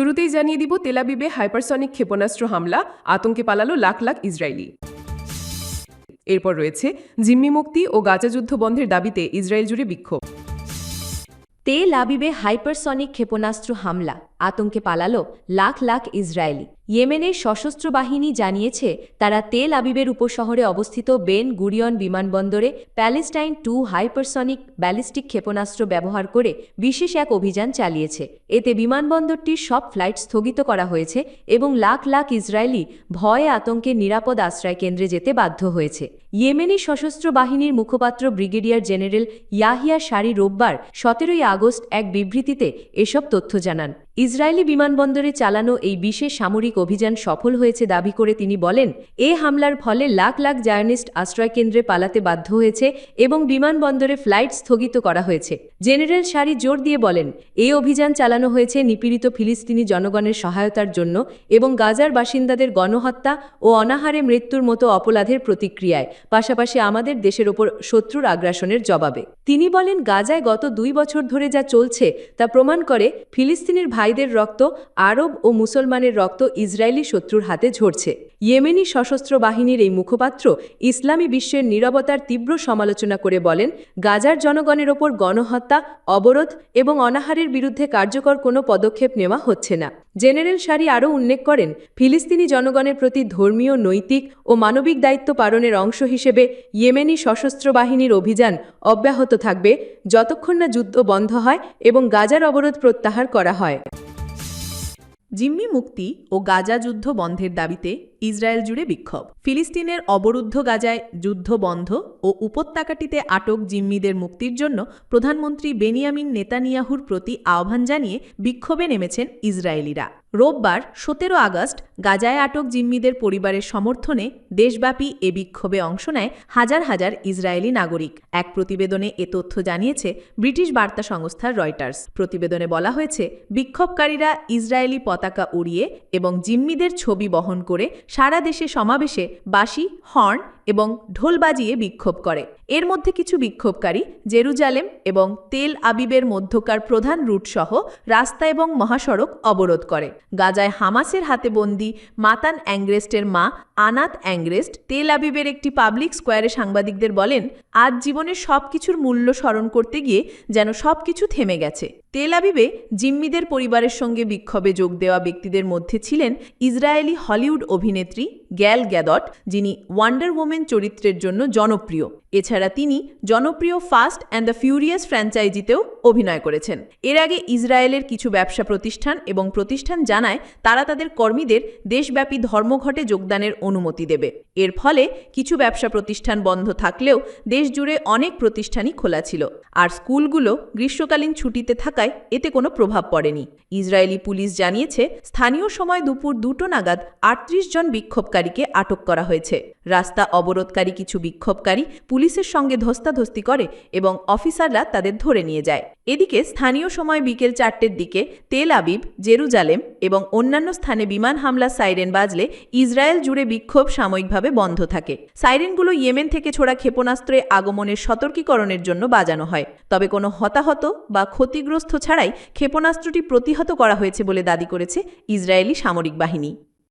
শুরুতেই জানিয়ে দিব তেলাবিবে হাইপারসনিক ক্ষেপণাস্ত্র হামলা, আতঙ্কে পালালো লাখ লাখ ইসরায়েলি। এরপর রয়েছে জিম্মি মুক্তি ও গাজা যুদ্ধ বন্ধের দাবিতে ইসরায়েল জুড়ে বিক্ষোভ। তেল আবিবে হাইপারসনিক ক্ষেপণাস্ত্র হামলা, আতঙ্কে পালালো লাখ লাখ ইসরায়েলি। ইয়েমেনের সশস্ত্র বাহিনী জানিয়েছে, তারা তেল আবিবের উপশহরে অবস্থিত বেন গুরিয়ন বিমানবন্দরে প্যালেস্টাইন টু হাইপারসনিক ব্যালিস্টিক ক্ষেপণাস্ত্র ব্যবহার করে বিশেষ এক অভিযান চালিয়েছে। এতে বিমানবন্দরটির সব ফ্লাইট স্থগিত করা হয়েছে এবং লাখ লাখ ইসরায়েলি ভয়ে আতঙ্কে নিরাপদ আশ্রয় কেন্দ্রে যেতে বাধ্য হয়েছে। ইয়েমেনি সশস্ত্র বাহিনীর মুখপাত্র ব্রিগেডিয়ার জেনারেল ইয়াহিয়া সারি রোববার সতেরোই আগস্ট এক বিবৃতিতে এসব তথ্য জানান। ইসরায়েলি বিমানবন্দরে চালানো এই বিশেষ সামরিক অভিযান সফল হয়েছে দাবি করে তিনি বলেন, এ হামলার ফলে লাখ লাখ জার্নিস্ট আশ্রয়কেন্দ্রে পালাতে বাধ্য হয়েছে এবং বিমানবন্দরে ফ্লাইট স্থগিত করা হয়েছে। জেনারেল সারি জোর দিয়ে বলেন এই অভিযান চালানো হয়েছে নিপীড়িত ফিলিস্তিনি জনগণের সহায়তার জন্য এবং গাজার বাসিন্দাদের গণহত্যা ও অনাহারে মৃত্যুর মতো অপরাধের প্রতিক্রিয়ায়, পাশাপাশি আমাদের দেশের ওপর শত্রুর আগ্রাসনের জবাবে। তিনি বলেন, গাজায় গত দুই বছর ধরে যা চলছে তা প্রমাণ করে ফিলিস্তিনির ভাইদের রক্ত, আরব ও মুসলমানের রক্ত ইসরায়েলি শত্রুর হাতে ঝরছে। ইয়েমেনি সশস্ত্র বাহিনীর এই মুখপাত্র ইসলামী বিশ্বের নীরবতার তীব্র সমালোচনা করে বলেন, গাজার জনগণের ওপর গণহত্যা, অবরোধ এবং অনাহারের বিরুদ্ধে কার্যকর কোনো পদক্ষেপ নেওয়া হচ্ছে না। জেনারেল সারি আরও উল্লেখ করেন, ফিলিস্তিনি জনগণের প্রতি ধর্মীয়, নৈতিক ও মানবিক দায়িত্ব পালনের অংশ হিসেবে ইয়েমেনি সশস্ত্র বাহিনীর অভিযান অব্যাহত থাকবে যতক্ষণ না যুদ্ধ বন্ধ হয় এবং গাজার অবরোধ প্রত্যাহার করা হয়। জিম্মি মুক্তি ও গাজা যুদ্ধ বন্ধের দাবিতে ইসরায়েল জুড়ে বিক্ষোভ। ফিলিস্তিনের অবরুদ্ধ গাজায় যুদ্ধ বন্ধ ও উপত্যকাটিতে আটক জিম্মিদের মুক্তির জন্য প্রধানমন্ত্রী বেনিয়ামিন নেতানিয়াহুর প্রতি আহ্বান জানিয়ে বিক্ষোভে নেমেছেন ইসরায়েলিরা। রোববার সতেরো আগস্ট গাজায় আটক জিম্মিদের পরিবারের সমর্থনে দেশব্যাপী এ বিক্ষোভে অংশ নেয় হাজার হাজার ইসরায়েলি নাগরিক। এক প্রতিবেদনে এ তথ্য জানিয়েছে ব্রিটিশ বার্তা সংস্থা রয়টার্স। প্রতিবেদনে বলা হয়েছে, বিক্ষোভকারীরা ইসরায়েলি পতাকা উড়িয়ে এবং জিম্মিদের ছবি বহন করে সারা দেশে সমাবেশে বাসি হর্ন এবং ঢোল বাজিয়ে বিক্ষোভ করে। এর মধ্যে কিছু বিক্ষোভকারী জেরুজালেম এবং তেল আবিবের মধ্যকার প্রধান রুটসহ রাস্তা এবং মহাসড়ক অবরোধ করে। গাজায় হামাসের হাতে বন্দি মাতান অ্যাংগ্রেস্টের মা আনাত অ্যাংগ্রেস্ট তেল আবিবের একটি পাবলিক স্কোয়ারে সাংবাদিকদের বলেন, আজ জীবনের সব কিছুর মূল্য স্মরণ করতে গিয়ে যেন সব কিছু থেমে গেছে। তেল আবিবে জিম্মিদের পরিবারের সঙ্গে বিক্ষোভে যোগ দেওয়া ব্যক্তিদের মধ্যে ছিলেন ইসরায়েলি হলিউড অভিনেত্রী গ্যাল গ্যাদট যিনি ওয়ান্ডার ওমেন চরিত্রের জন্য জনপ্রিয়। এছাড়া তিনি জনপ্রিয় ফাস্ট অ্যান্ড দ্য ফিউরিয়াস ফ্র্যাঞ্চাইজিতেও অভিনয় করেছেন। এর আগে ইসরায়েলের কিছু ব্যবসা প্রতিষ্ঠান এবং প্রতিষ্ঠান জানায় তারা তাদের কর্মীদের দেশব্যাপী ধর্মঘটে যোগদানের অনুমতি দেবে। এর ফলে কিছু ব্যবসা প্রতিষ্ঠান বন্ধ থাকলেও দেশজুড়ে অনেক প্রতিষ্ঠানই খোলা ছিল। আর স্কুলগুলো গ্রীষ্মকালীন ছুটিতে থাকায় এতে কোনো প্রভাব পড়েনি। ইসরায়েলি পুলিশ জানিয়েছে, স্থানীয় সময় দুপুর দুটো নাগাদ আটত্রিশ জন বিক্ষোভকারীকে আটক করা হয়েছে। রাস্তা অবরোধকারী কিছু বিক্ষোভকারী পুলিশের সঙ্গে ধস্তাধস্তি করে এবং অফিসাররা তাদের ধরে নিয়ে যায়। এদিকে স্থানীয় সময় বিকেল চারটের দিকে তেল আবিব, জেরুজালেম এবং অন্যান্য স্থানে বিমান হামলা সাইরেন বাজলে ইসরায়েল জুড়ে বিক্ষোভ সাময়িকভাবে বন্ধ থাকে। সাইরেনগুলো ইয়েমেন থেকে ছোড়া ক্ষেপণাস্ত্রে আগমনের সতর্কীকরণের জন্য বাজানো হয়। তবে কোনো হতাহত বা ক্ষতিগ্রস্ত ছাড়াই ক্ষেপণাস্ত্রটি প্রতিহত করা হয়েছে বলে দাবি করেছে ইসরায়েলি সামরিক বাহিনী।